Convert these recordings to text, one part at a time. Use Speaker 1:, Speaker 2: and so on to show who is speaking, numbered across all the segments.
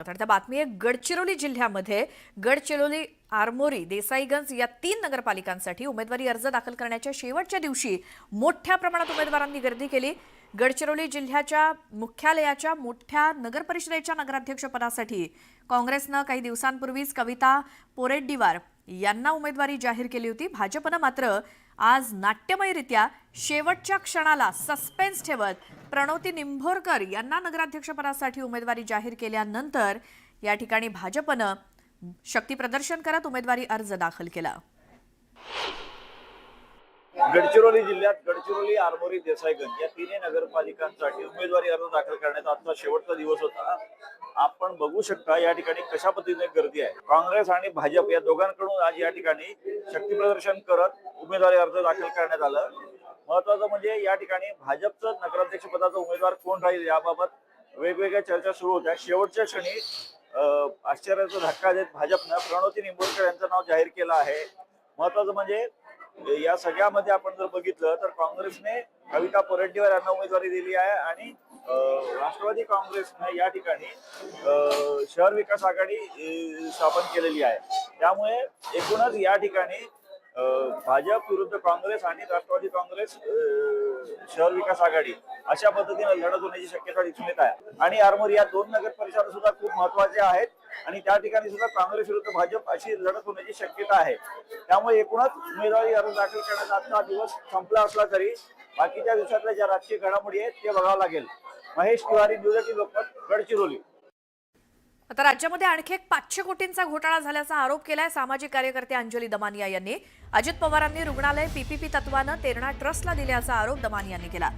Speaker 1: आता बातमी आहे गडचिरोली जिल्ह्यामध्ये. गडचिरोली आरमोरी देसाईगंज या तीन नगरपालिकांसाठी उमेदवारी अर्ज दाखल करण्याच्या शेवटच्या दिवशी मोठ्या प्रमाणात उमेदवारांनी गर्दी केली. गडचिरोली जिल्ह्याच्या मुख्यालयाच्या मोठ्या नगरपरिषदेच्या नगराध्यक्षपदासाठी काँग्रेसनं काही दिवसांपूर्वीच कविता पोरेड्डीवार यांना उमेदवारी जाहीर केली होती. भाजपनं मात्र आज नाट्यमयरित्या शेवटच्या क्षणाला सस्पेन्स ठेवत प्रणवती निंभोरकर यांना नगराध्यक्षपदासाठी उमेदवारी जाहीर केल्यानंतर या ठिकाणी भाजपनं शक्तीप्रदर्शन करत उमेदवारी अर्ज दाखल केला.
Speaker 2: गडचिरोली जिल्ह्यात गडचिरोली आरमोरी देसाईगंज या तिन्ही नगरपालिकांसाठी उमेदवारी अर्ज दाखल करण्याचा आजचा शेवटचा दिवस होता. आपण बघू शकता या ठिकाणी कशा पद्धतीने गर्दी आहे. काँग्रेस आणि भाजप या दोघांकडून आज या ठिकाणी शक्ती प्रदर्शन करत उमेदवारी अर्ज दाखल करण्यात आलं. महत्वाचं म्हणजे या ठिकाणी भाजपचं नगराध्यक्ष पदाचा उमेदवार कोण राहील याबाबत वेगवेगळ्या चर्चा सुरू होत्या. शेवटच्या क्षणी आश्चर्याचा धक्का देत भाजपनं प्रणवती निंबोरकर यांचं नाव जाहीर केलं आहे. महत्वाचं म्हणजे या सगळ्यामध्ये आपण जर बघितलं तर काँग्रेसने कविता परड्डीवर यांना उमेदवारी दिली आहे आणि राष्ट्रवादी काँग्रेसनं या ठिकाणी शहर विकास आघाडी स्थापन केलेली आहे. त्यामुळे एकूणच या ठिकाणी भाजप विरुद्ध काँग्रेस आणि राष्ट्रवादी काँग्रेस शहर विकास आघाडी अशा पद्धतीने लढत होण्याची शक्यता दिसून येत आहे. आणि आरमोर या दोन नगर परिषदा सुद्धा खूप महत्त्वाच्या आहेत आणि त्या ठिकाणी सुद्धा काँग्रेस विरुद्ध भाजप अशी लढत होण्याची शक्यता आहे. त्यामुळे एकूणच उमेदवारी अर्ज दाखल करण्याचा आजचा दिवस संपला असला तरी बाकीच्या दिवसातल्या ज्या राजकीय घडामोडी आहेत ते बघावं लागेल. Mahesh Tiwari news eighteen Lokmat Gadchiroli.
Speaker 1: आता राज्यामध्ये आणखी एक पाचशे कोटींचा घोटाळा झाल्याचा आरोप केलाय सामाजिक कार्यकर्ते अंजली दमानिया यांनी. अजित पवारांनी रुग्णालय पीपीपी तत्वानं तेरणा ट्रस्टला दिल्याचा आरोप दमानिया यांनी केला.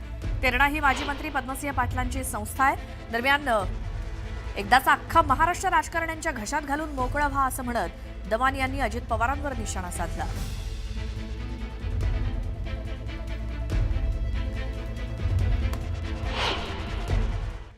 Speaker 1: तेरणा ही माजी मंत्री पद्मसिंह पाटलांची संस्था आहे. दरम्यान एकदाचा अख्खा महाराष्ट्र राजकारण्यांच्या घशात घालून मोकळा व्हा असं म्हणत दमानी यांनी अजित पवारांवर निशाणा साधला.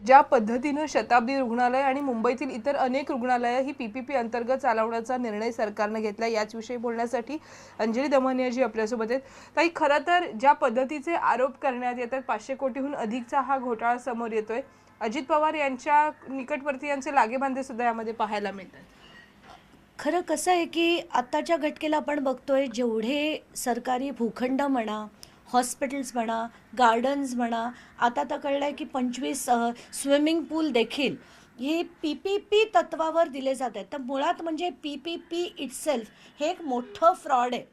Speaker 3: ज्या पद्धतीनं शताब्दी रुग्णालय आणि मुंबईतील इतर अनेक रुग्णालयं ही पी पी पी अंतर्गत चालवण्याचा निर्णय सरकारनं घेतला याचविषयी बोलण्यासाठी अंजली दमानियाजी आपल्यासोबत आहेत. ताई खरं तर ज्या पद्धतीचे आरोप करण्यात येतात पाचशे कोटीहून अधिकचा हा घोटाळा समोर येतोय. अजित पवार यांच्या निकटवर्तीयांचे लागेबांधे सुद्धा यामध्ये पाहायला मिळतात.
Speaker 4: खरं कसं आहे की आत्ताच्या घटकेला आपण बघतोय जेवढे सरकारी भूखंड म्हणा हॉस्पिटल्स म्हणा गार्डन्स म्हणा आता तर कळलं आहे की पंचवीस स्विमिंग पूल देखील हे पी पी पी तत्वावर दिले जात आहेत. तर मुळात म्हणजे पी पी पी इटसेल्फ हे एक मोठं फ्रॉड आहे.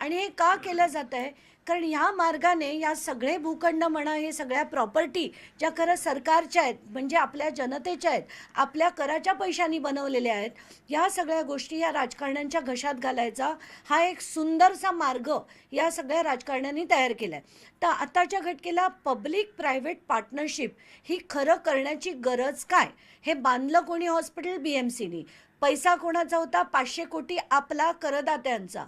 Speaker 4: आणि हे का केलं जात आहे कारण ह्या मार्गाने या सगळे भूखंड म्हणा हे सगळ्या प्रॉपर्टी ज्या खरं सरकारच्या आहेत म्हणजे आपल्या जनतेच्या आहेत आपल्या कराच्या पैशांनी बनवलेल्या आहेत या सगळ्या गोष्टी या राजकारण्यांच्या घशात घालायचा हा एक सुंदरसा मार्ग या सगळ्या राजकारण्यांनी तयार केला आहे तर आताच्या घटकेला पब्लिक प्रायव्हेट पार्टनरशिप ही खरं करण्याची गरज काय? हे बांधलं कोणी हॉस्पिटल बी एम सीनी पैसा कोणाचा होता? पाचशे कोटी आपला करदात्यांचा.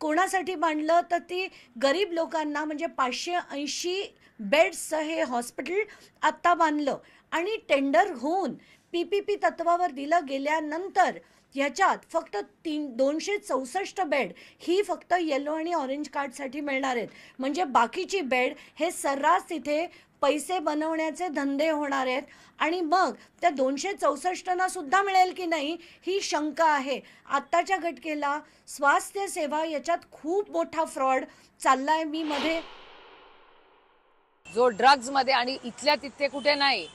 Speaker 4: कोणासाठी बांधलं तर ती गरीब लोकांना म्हणजे पाचशे ऐंशी बेड्सचं हे हॉस्पिटल आत्ता बांधलं आणि टेंडर होऊन पी पी पी तत्वावर दिलं गेल्यानंतर ह्याच्यात फक्त तीन दोनशे चौसष्ट बेड ही फक्त येलो आणि ऑरेंज कार्डसाठी मिळणार आहेत. म्हणजे बाकीची बेड हे सर्रास तिथे पैसे बनवण्याचे धंदे होणार आहेत. आणि मग त्या दोनशे चौसष्टना सुद्धा मिळेल की नाही ही शंका आहे. आत्ताच्या घटकेला स्वास्थ्य सेवा याच्यात खूप मोठा फ्रॉड चाललाय. मी मध्ये
Speaker 5: जो ड्रग्जमध्ये आणि इथल्या तिथे कुठे नाही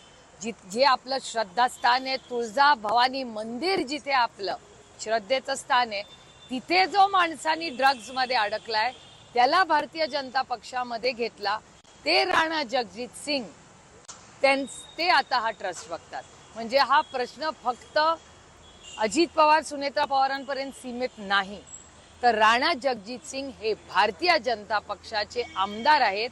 Speaker 5: जित जे आपलं श्रद्धास्थान आहे तुळजा भवानी मंदिर जिथे आपलं श्रद्धेचं स्थान आहे तिथे जो माणसानी ड्रग्जमध्ये अडकलाय त्याला भारतीय जनता पक्षामध्ये घेतला ते राणा जगजित सिंग. त्यां ते आता हा ट्रस्ट बघतात. म्हणजे हा प्रश्न फक्त अजित पवार सुनेत्रा पवारांपर्यंत सीमित नाही. तर राणा जगजित सिंग हे भारतीय जनता पक्षाचे आमदार आहेत.